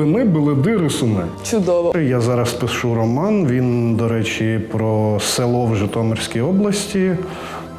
глибини Беледи Рисуне. Чудово. Я зараз пишу роман. Він, до речі, про село в Житомирській області.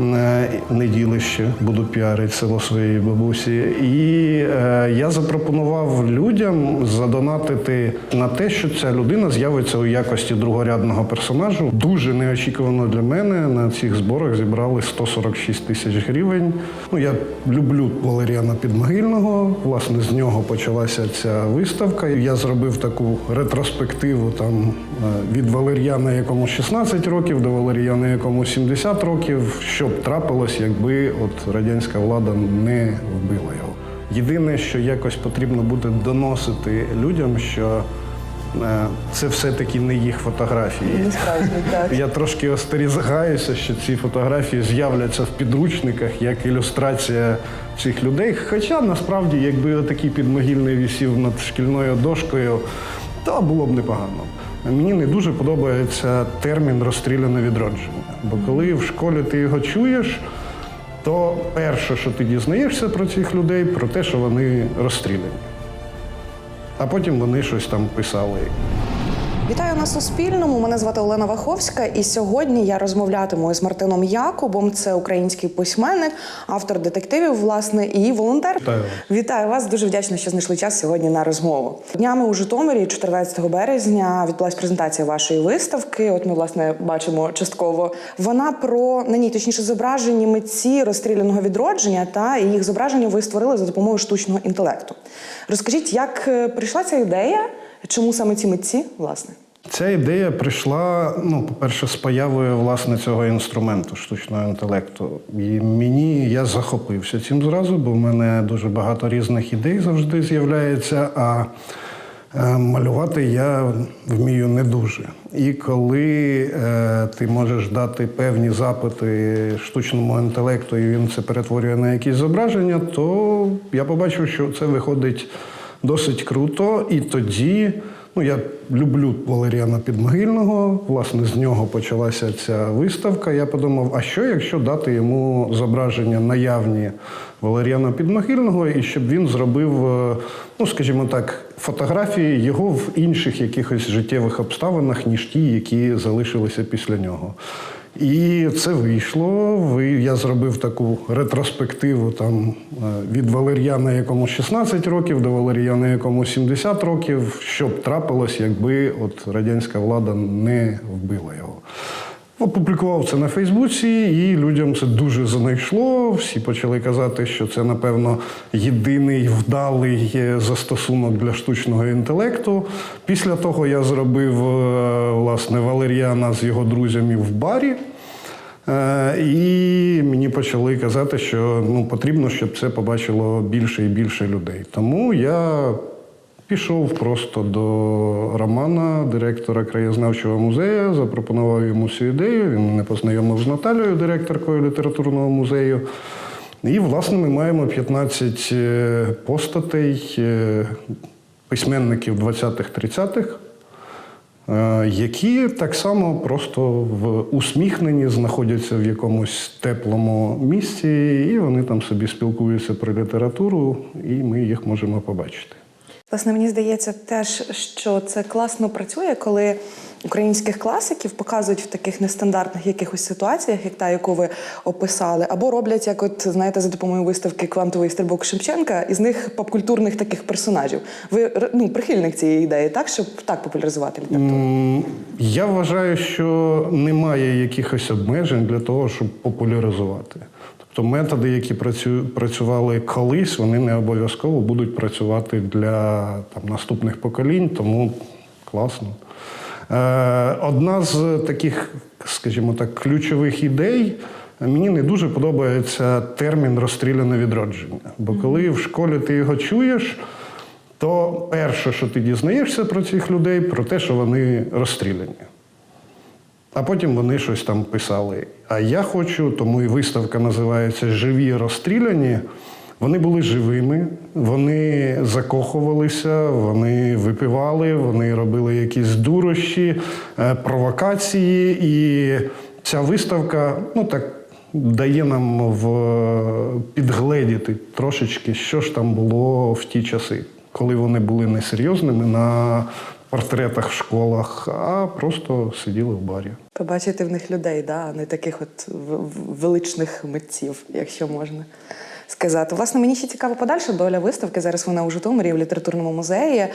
Е, Неділище буду піарити село своєї бабусі. І е, я запропонував людям задонатити на те, що ця людина з'явиться у якості другорядного персонажу. Дуже неочікувано для мене на цих зборах зібрали 146 тисяч гривень. Ну я люблю Валеріана Підмогильного. Власне, з нього почалася ця виставка. Я зробив таку ретроспективу там е, від Валеріана, якому 16 років, до Валеріана, якому 70 років. Що б трапилось, якби от радянська влада не вбила його. Єдине, що якось потрібно буде доносити людям, що е, це все-таки не їх фотографії. Не справжній, так. Я трошки остерігаюся, що ці фотографії з'являться в підручниках як ілюстрація цих людей. Хоча насправді, якби такий підмогильний вісів над шкільною дошкою, то було б непогано. Мені не дуже подобається термін розстріляне відродження. Бо коли в школі ти його чуєш, то перше, що ти дізнаєшся про цих людей, про те, що вони розстріляні. А потім вони щось там писали. Вітаю на Суспільному. Мене звати Олена Ваховська, і сьогодні я розмовлятиму з Мартином Якубом. Це український письменник, автор детективів, власне, і волонтер. Вітаю вас. Вітаю вас. Дуже вдячна, що знайшли час сьогодні на розмову. Днями у Житомирі, 14 березня, відбулась презентація вашої виставки. От ми власне бачимо частково. Вона про на ній точніше зображені митці розстріляного відродження, та їх зображення ви створили за допомогою штучного інтелекту. Розкажіть, як е, прийшла ця ідея? Чому саме ці митці, власне? Ця ідея прийшла, ну, по-перше, з появою власне цього інструменту штучного інтелекту. І мені я захопився цим зразу, бо в мене дуже багато різних ідей завжди з'являється. А е, малювати я вмію не дуже. І коли е, ти можеш дати певні запити штучному інтелекту, і він це перетворює на якісь зображення, то я побачив, що це виходить досить круто. І тоді. Ну, я люблю Валеріана Підмогильного. Власне, з нього почалася ця виставка. Я подумав, а що, якщо дати йому зображення наявні Валеріана Підмогильного, і щоб він зробив, е, ну скажімо так, фотографії його в інших якихось життєвих обставинах, ніж ті, які залишилися після нього. І це вийшло. Ви- Я зробив таку ретроспективу там е, від Валер'яна, якому 16 років, до Валер'яна, якому 70 років. Що б трапилось, якби от радянська влада не вбила його. Опублікував це на Фейсбуці, і людям це дуже знайшло. Всі почали казати, що це, напевно, єдиний вдалий застосунок для штучного інтелекту. Після того я зробив е, власне Валеріана з його друзями в барі. Е, І мені почали казати, що ну, потрібно, щоб це побачило більше і більше людей. Тому я пішов просто до Романа, директора краєзнавчого музею, запропонував йому цю ідею. Він мене познайомив з Наталією, директоркою літературного музею. І, власне, ми маємо 15 е, постатей е, письменників 20-30-х. Е, які так само просто в усміхненні знаходяться в якомусь теплому місці, і вони там собі спілкуються про літературу, і ми їх можемо побачити. Власне, мені здається теж, що це класно працює, коли українських класиків показують в таких нестандартних якихось ситуаціях, як та, яку ви описали, або роблять, як от знаєте, за допомогою виставки Квантовий стрибок Шевченка, із них попкультурних таких персонажів. Ви ну, прихильник цієї ідеї, так, щоб так популяризувати літературу? Я вважаю, що немає якихось обмежень для того, щоб популяризувати. Тобто методи, які працю- працювали колись, вони не обов'язково будуть працювати для там, наступних поколінь, тому класно. Е, Одна з таких, скажімо так, ключових ідей. Мені не дуже подобається термін розстріляне відродження. Бо коли в школі ти його чуєш, то перше, що ти дізнаєшся про цих людей, про те, що вони розстріляні. А потім вони щось там писали. А я хочу, тому і виставка називається Живі розстріляні. Вони були живими, вони закохувалися, вони випивали, вони робили якісь дурощі, е, провокації. І ця виставка, ну так, дає нам в підгледіти трошечки, що ж там було в ті часи, коли вони були несерйозними на портретах в школах, а просто сиділи в барі. Побачити в них людей, да, а не таких от величних митців, якщо можна сказати. Власне, мені ще цікава подальша доля виставки. Зараз вона у Житомирі в літературному музеї.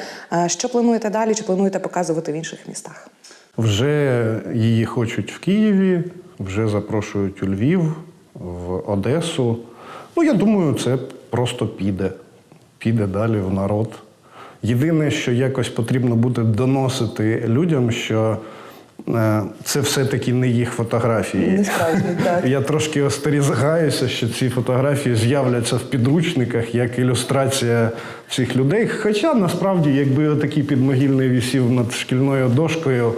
Що плануєте далі? Чи плануєте показувати в інших містах? Вже її хочуть в Києві, вже запрошують у Львів, в Одесу. Ну, я думаю, це просто піде. Піде далі в народ. Єдине, що якось потрібно буде доносити людям, що це все-таки не їх фотографії. Не справді, так. Я трошки остерігаюся, що ці фотографії з'являться в підручниках як ілюстрація цих людей. Хоча насправді, якби такий підмогільний вісів над шкільною дошкою,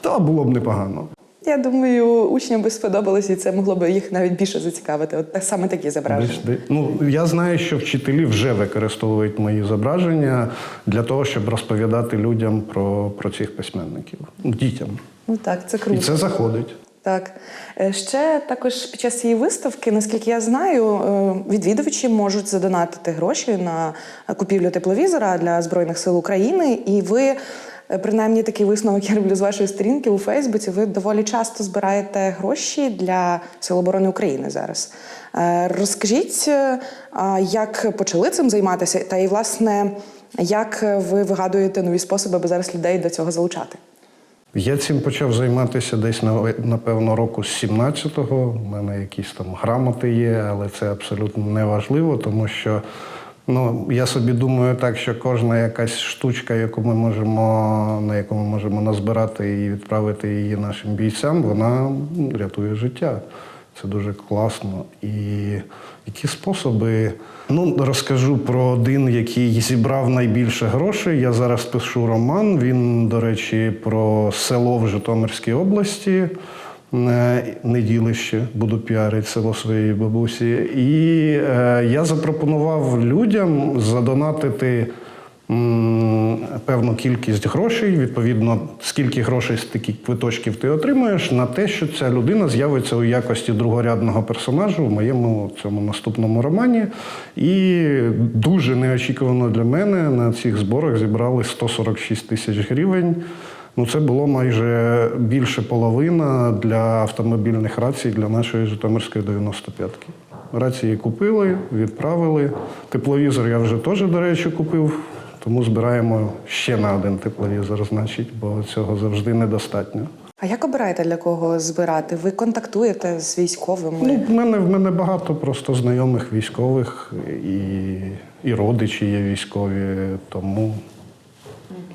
то було б непогано. Я думаю, учням би сподобалось, і це могло б їх навіть більше зацікавити. От саме такі зображення. Ну, я знаю, що вчителі вже використовують мої зображення для того, щоб розповідати людям про, про цих письменників, дітям. Ну так, це І це заходить. Так Е, ще також під час цієї виставки, наскільки я знаю, е, відвідувачі можуть задонатити гроші на купівлю тепловізора для збройних сил України. І ви, принаймні, такий висновок я роблю з вашої сторінки у Фейсбуці. Ви доволі часто збираєте гроші для Сил оборони України зараз. Е, Розкажіть, е, як почали цим займатися, та і власне як ви вигадуєте нові способи, аби зараз людей до цього залучати? Я цим почав займатися десь на- напевно року з 17-го. У мене якісь там грамоти є, але це абсолютно не важливо, тому що ну, я собі думаю так, що кожна якась штучка, яку ми можемо, на яку ми можемо назбирати і відправити її нашим бійцям, вона рятує життя. Це дуже класно. І які способи? Ну, розкажу про один, який зібрав найбільше грошей. Я зараз пишу роман. Він, до речі, про село в Житомирській області. Е, Неділище буду піарити село своєї бабусі. І е, я запропонував людям задонатити м, певну кількість грошей, відповідно, скільки грошей з таких квиточків ти отримуєш, на те, що ця людина з'явиться у якості другорядного персонажу в моєму цьому наступному романі. І дуже неочікувано для мене на цих зборах зібрали 146 тисяч гривень. Ну, це було майже більше половина для автомобільних рацій для нашої Житомирської 95-ки. Рації купили, відправили. Тепловізор я вже теж, до речі, купив, тому збираємо ще на один тепловізор, значить, бо цього завжди недостатньо. А як обираєте для кого збирати? Ви контактуєте з військовими? Ну, в мене, в мене багато просто знайомих військових і, і родичі є військові, тому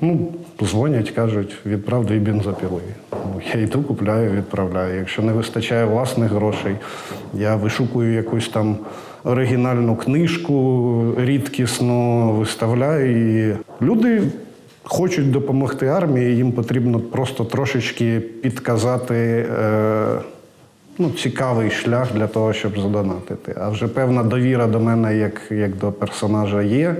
ну, дзвонять, кажуть, відправ дві бензопіли. Ну, я йду, купляю, відправляю. Якщо не вистачає власних грошей, я вишукую якусь там оригінальну книжку, рідкісну, виставляю. І люди хочуть допомогти армії, їм потрібно просто трошечки підказати. Е- ну, цікавий шлях для того, щоб задонатити. А вже певна довіра до мене, як, як до персонажа, є.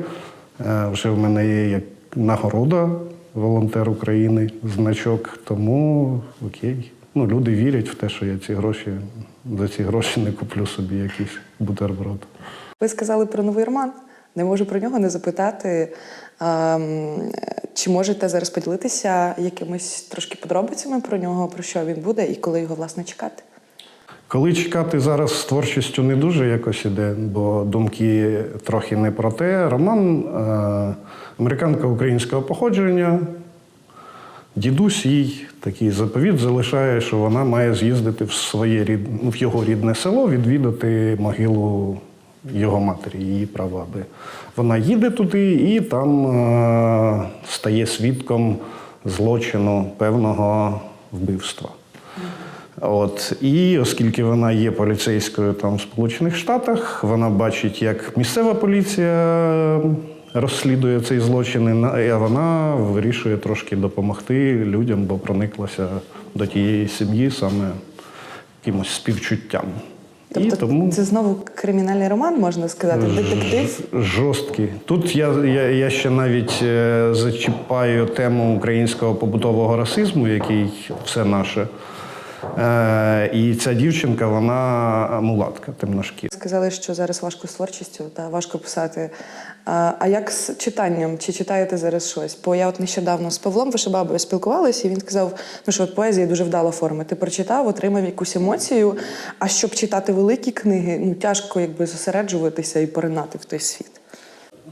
Е, Вже в мене є як нагорода волонтер України, значок. Тому окей. Ну, люди вірять в те, що я ці гроші за ці гроші не куплю собі якийсь бутерброд. Ви сказали про новий роман. Не можу про нього не запитати. Ем, чи можете зараз поділитися якимись трошки подробицями про нього, про що він буде і коли його власне чекати? Коли чекати зараз з творчістю не дуже якось іде, бо думки трохи не про те. Роман е, американка українського походження. Дідусь їй такий заповіт залишає, що вона має з'їздити в своє рід, ну, в його рідне село, відвідати могилу його матері, її прабаби. Вона їде туди і там е, стає свідком злочину певного вбивства. От і оскільки вона є поліцейською там в Сполучених Штатах, вона бачить, як місцева поліція розслідує цей злочин, і вона вирішує трошки допомогти людям, бо прониклася до тієї сім'ї саме якимось співчуттям. і тому це знову кримінальний роман, можна сказати, детектив. Жорсткий. Тут я, я, я ще навіть е, зачіпаю тему українського побутового расизму, який все наше Е, і ця дівчинка, вона мулатка, темношкіра. Сказали, що зараз важко з творчістю та важко писати. А, як з читанням? Чи читаєте зараз щось? Бо я от нещодавно з Павлом Вишебабою спілкувалася, і він сказав, ну що поезія дуже вдала форма. Ти прочитав, отримав якусь емоцію. А щоб читати великі книги, ну тяжко якби зосереджуватися і поринати в той світ.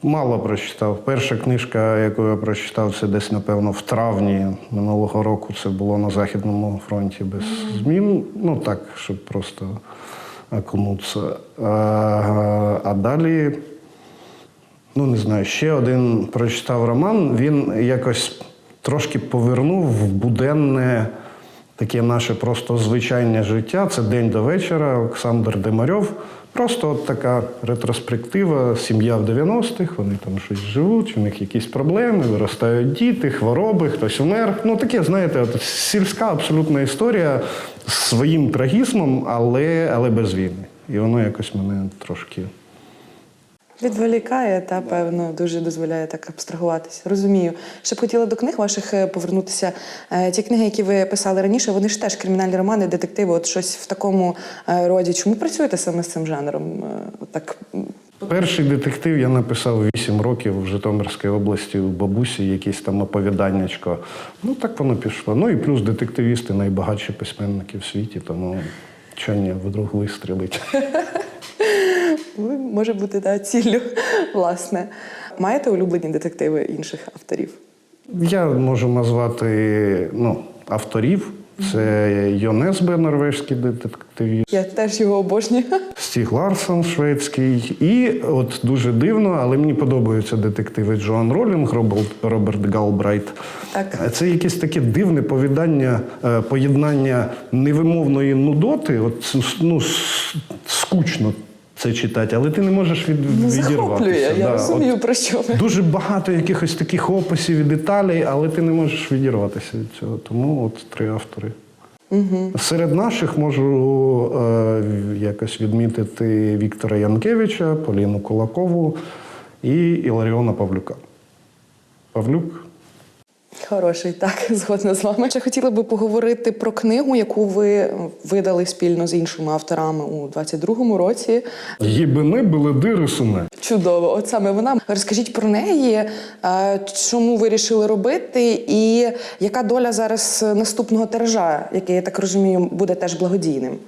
Мало прочитав. Перша книжка, яку я прочитав, це десь, напевно, в травні минулого року. Це було на Західному фронті без змін. Ну так, щоб просто окунутися. А, а далі, ну не знаю, ще один прочитав роман. Він якось трошки повернув в буденне. Таке наше просто звичайне життя. Це день до вечора. Олександр Демарьов. Просто от така ретроспектива, сім'я в 90-х, вони там щось живуть, у них якісь проблеми, виростають діти, хвороби, хтось умер. Ну таке, знаєте, от сільська абсолютна історія з своїм трагізмом, але, але без війни. І воно якось мене трошки. Відволікає та певно дуже дозволяє так абстрагуватися. Розумію. Ще б хотіла до книг ваших е, повернутися. Е, Ті книги, які ви писали раніше, вони ж теж кримінальні романи, детективи, от щось в такому е, роді. Чому працюєте саме з цим жанром? Так Перший детектив я написав 8 років в Житомирській області у бабусі, якесь там оповіданнячко. Ну так воно пішло. Ну і плюс детективісти найбагатші письменники в світі, тому що ні, вдруг вистрілить. може бути да, ціллю, власне. Маєте улюблені детективи інших авторів? Я можу назвати ну, авторів. Це Йон Есбе, норвезький детективіст, Я теж його обожнюю. Стіг Ларсон, шведський. І от дуже дивно, але мені подобаються детективи Джоан Ролінг, Роберт, Роберт Галбрайт. Так. Це якесь таке дивне повідання, е, поєднання невимовної нудоти. От ну, скучно це читати, але ти не можеш від, Ну, відірватися. я Да, розумію, от про що ви. Дуже багато якихось таких описів і деталей, але ти не можеш відірватися від цього. Тому от три автори. Угу. Серед наших можу е, якось відмітити Віктора Янкевича, Поліну Кулакову і Іларіона Павлюка. Павлюк Хороший, так, згодна з вами. Ще хотіла би поговорити про книгу, яку ви видали спільно з іншими авторами у 22-му році. Їбини були дири. Чудово, от саме вона. Розкажіть про неї, е, чому вирішили робити, і яка доля зараз наступного тиража, який я так розумію, буде теж благодійним.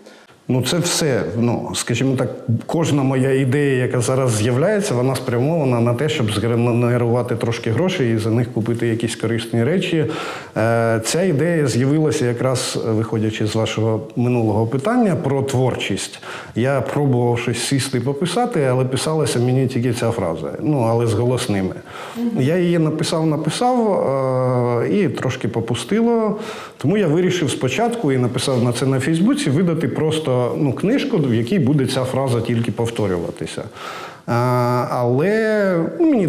Ну, це все. Ну, скажімо так, кожна моя ідея, яка зараз з'являється, вона спрямована на те, щоб згенерувати трошки грошей і за них купити якісь корисні речі. Е, ця ідея з'явилася якраз виходячи з вашого минулого питання про творчість. Я пробував щось сісти і пописати, але писалася мені тільки ця фраза. Ну, але з голосними. Я її написав, написав е, і трошки попустило. Тому я вирішив спочатку і написав на це на Фейсбуці видати просто ну, книжку, в якій буде ця фраза тільки повторюватися. А, але ну, мені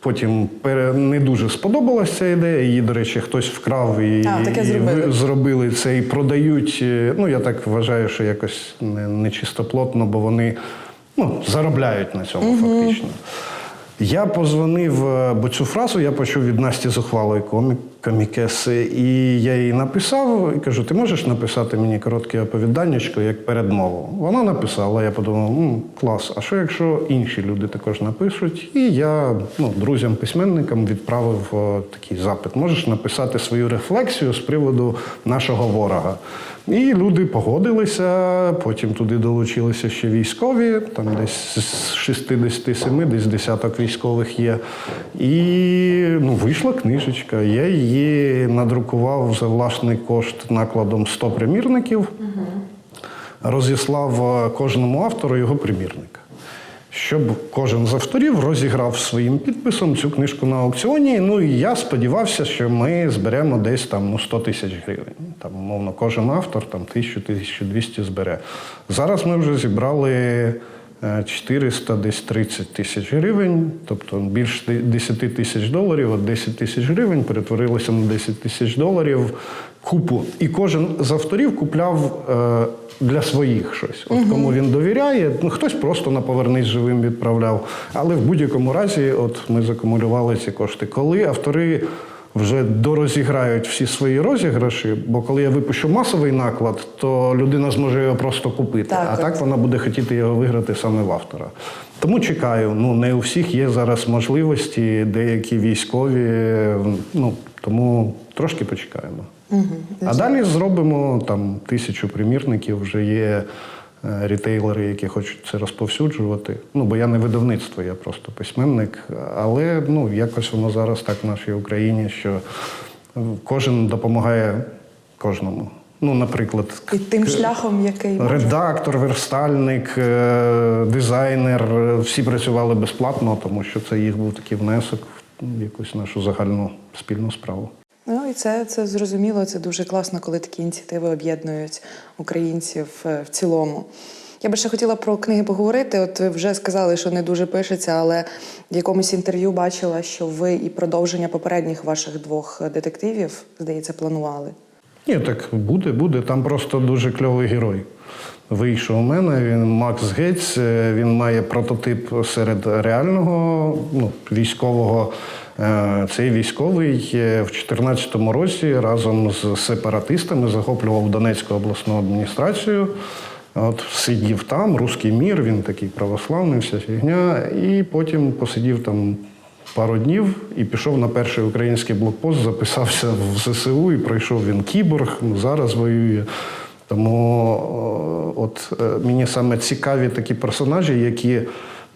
потім не дуже сподобалася ця ідея. Її, до речі, хтось вкрав і, А, і зробили. ви- зробили це і продають. е, Ну, я так вважаю, що якось не, не чистоплотно, бо вони ну, заробляють на цьому фактично. Я позвонив, е, бо цю фразу я почув від Насті Зухвалої комік, комікеси, і я їй написав і кажу: ти можеш написати мені коротке оповіданнячко як передмову? Вона написала, я подумав, «М, клас, а що якщо інші люди також напишуть? І я ну, друзям-письменникам відправив е, такий запит. Можеш написати свою рефлексію з приводу нашого ворога. І люди погодилися, потім туди долучилися ще військові, там десь з 67, десь десяток військових є. І ну, вийшла книжечка. Я її надрукував за власний кошт накладом 100 примірників, розіслав е, кожному автору його примірник. Щоб кожен з авторів розіграв своїм підписом цю книжку на аукціоні. Ну і я сподівався, що ми зберемо десь там ну, 100 тисяч гривень. Там, умовно, кожен автор там 1000-1200 збере. Зараз ми вже зібрали е, 400 десь 30 тисяч гривень, тобто більше 10 тисяч доларів, от 10 тисяч гривень перетворилося на 10 тисяч доларів купу. І кожен з авторів купляв е, для своїх щось. От кому він довіряє, ну хтось просто на повернись живим відправляв. Але в будь-якому разі, от ми закумулювали ці кошти. Коли автори вже дорозіграють всі свої розіграші. Бо коли я випущу масовий наклад, то людина зможе його просто купити. Так, а так вона буде хотіти його виграти саме в автора. Тому чекаю. Ну не у всіх є зараз можливості, деякі військові. Ну тому трошки почекаємо. А далі зробимо там тисячу примірників. Вже є е, рітейлери, які хочуть це розповсюджувати. Ну бо я не видавництво, я просто письменник. Але ну якось воно зараз так в нашій Україні, що кожен допомагає кожному. Ну, наприклад, І тим шляхом, який. Редактор, верстальник, е, дизайнер е, всі працювали безплатно, тому що це їх був такий внесок в якусь нашу загальну спільну справу. Це, це зрозуміло, це дуже класно, коли такі ініціативи об'єднують українців е, в цілому. Я би ще хотіла про книги поговорити. От ви вже сказали, що не дуже пишеться, але в якомусь інтерв'ю бачила, що ви і продовження попередніх ваших двох детективів, здається, планували. Ні, так буде, буде. Там просто дуже кльовий герой. Вийшов у мене. Він Макс Гець. е, Він має прототип серед реального ну, військового. Е, Цей військовий е, в 2014 році разом з сепаратистами захоплював Донецьку обласну адміністрацію. От сидів там, руський мір, він такий православний, вся фігня, і потім посидів там пару днів і пішов на перший український блокпост, записався в ЗСУ і пройшов він кіборг, зараз воює. Тому от е, мені саме цікаві такі персонажі, які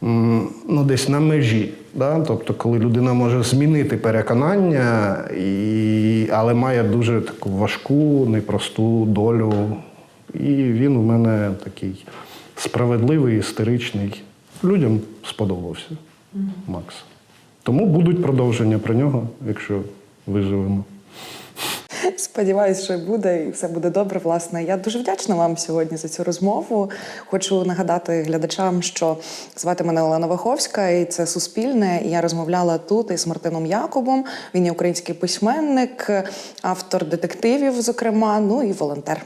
ну, десь на межі. Да? Тобто, коли людина може змінити переконання, і, але має дуже таку важку, непросту долю. І він у мене такий справедливий, істеричний. Людям сподобався Макс. Тому будуть продовження про нього, якщо виживемо. Сподіваюсь, що буде і все буде добре. Власне, я дуже вдячна вам сьогодні за цю розмову. Хочу нагадати глядачам, що звати мене Олена Ваховська, і це Суспільне. І я розмовляла тут із Мартином Якобом. Він є український письменник, автор детективів, зокрема, ну і волонтер.